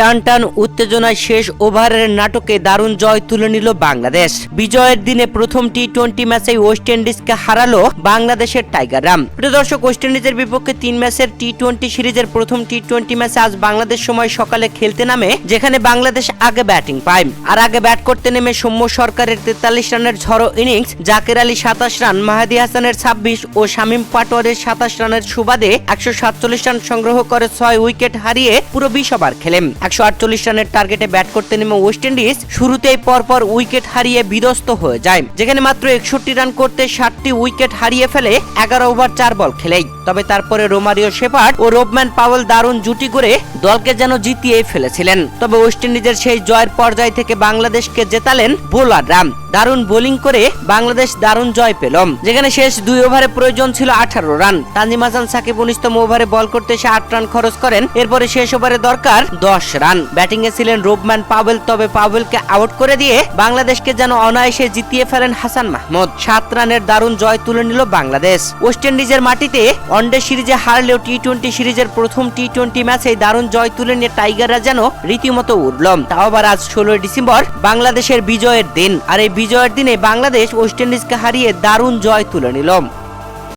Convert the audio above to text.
টান টান উত্তেজনায় শেষ ওভারের নাটকে দারুণ জয় তুলে নিল বাংলাদেশ। বিজয়ের দিনে প্রথম টি টোয়েন্টি ম্যাচে ওয়েস্ট ইন্ডিজকে হারালো বাংলাদেশের টাইগাররা প্রিয় দর্শক ওয়েস্ট ইন্ডিজের বিপক্ষে তিন ম্যাচের টি টোয়েন্টি সিরিজের প্রথম টি টোয়েন্টি ম্যাচে আজ বাংলাদেশ সময় সকালে খেলতে নামে, যেখানে বাংলাদেশ আগে ব্যাটিং পায়। আর আগে ব্যাট করতে নেমে সৌম্য সরকারের তেতাল্লিশ রানের ঝড়ো ইনিংস, জাকের আলী সাতাশ রান, মাহাদি হাসানের ছাব্বিশ ও শামীম পাটোয়ারের সাতাশ রানের সুবাদে একশো সাতচল্লিশ রান সংগ্রহ করে ছয় উইকেট হারিয়ে পুরো বিশ ওভার খেলেন। একশো আটচল্লিশ রানের টার্গেটে ব্যাট করতে নেমে ওয়েস্ট ইন্ডিজ শুরুতেই পরপর উইকেট হারিয়ে বিধ্বস্ত হয়ে যায়। যেখানে মাত্র একষট্টি রান করতে ষাটটি উইকেট হারিয়ে ফেলে এগারো ওভার চার বল খেলেই। তবে তারপরে রোমারিও শেপার্ড ও রোবম্যান পাওয়েল দারুণ জুটি করে দলকে যেন জিতিয়ে ফেলেছিলেন। তবে ওয়েস্ট ইন্ডিজের সেই জয়ের পর্যায় থেকে বাংলাদেশকে জেতালেন বোলাররা দারুণ বোলিং করে বাংলাদেশ দারুণ জয় পেল। যেখানে শেষ দুই ওভারে প্রয়োজন ছিল আঠারো রান। তানজিম হাসান, সাকিব উনিশতম ওভারে বল করতে এসে আট রান খরচ করেন। এরপরে শেষ ওভারে দরকার দশ রান। ব্যাটিং এ ছিলেন রোবম্যান পাওয়েল, তবে পাওয়েলকে আউট করে দিয়ে বাংলাদেশকে যেন অনায়াসে জিতিয়ে ফেলেন হাসান মাহমুদ। সাত রানের দারুণ জয় তুলে নিল বাংলাদেশ। ওয়েস্ট ইন্ডিজের মাটিতে ওয়ানডে সিরিজে হারলেও টি টোয়েন্টি সিরিজের প্রথম টি টোয়েন্টি ম্যাচে দারুণ জয় তুলে নিয়ে টাইগাররা যেন রীতিমতো উঠলম তাও আবার আজ ষোলোই ডিসেম্বর, বাংলাদেশের বিজয়ের দিন। আর এই বিজয়ের দিনে বাংলাদেশ ওয়েস্ট ইন্ডিজকে হারিয়ে দারুণ জয় তুলে নিল।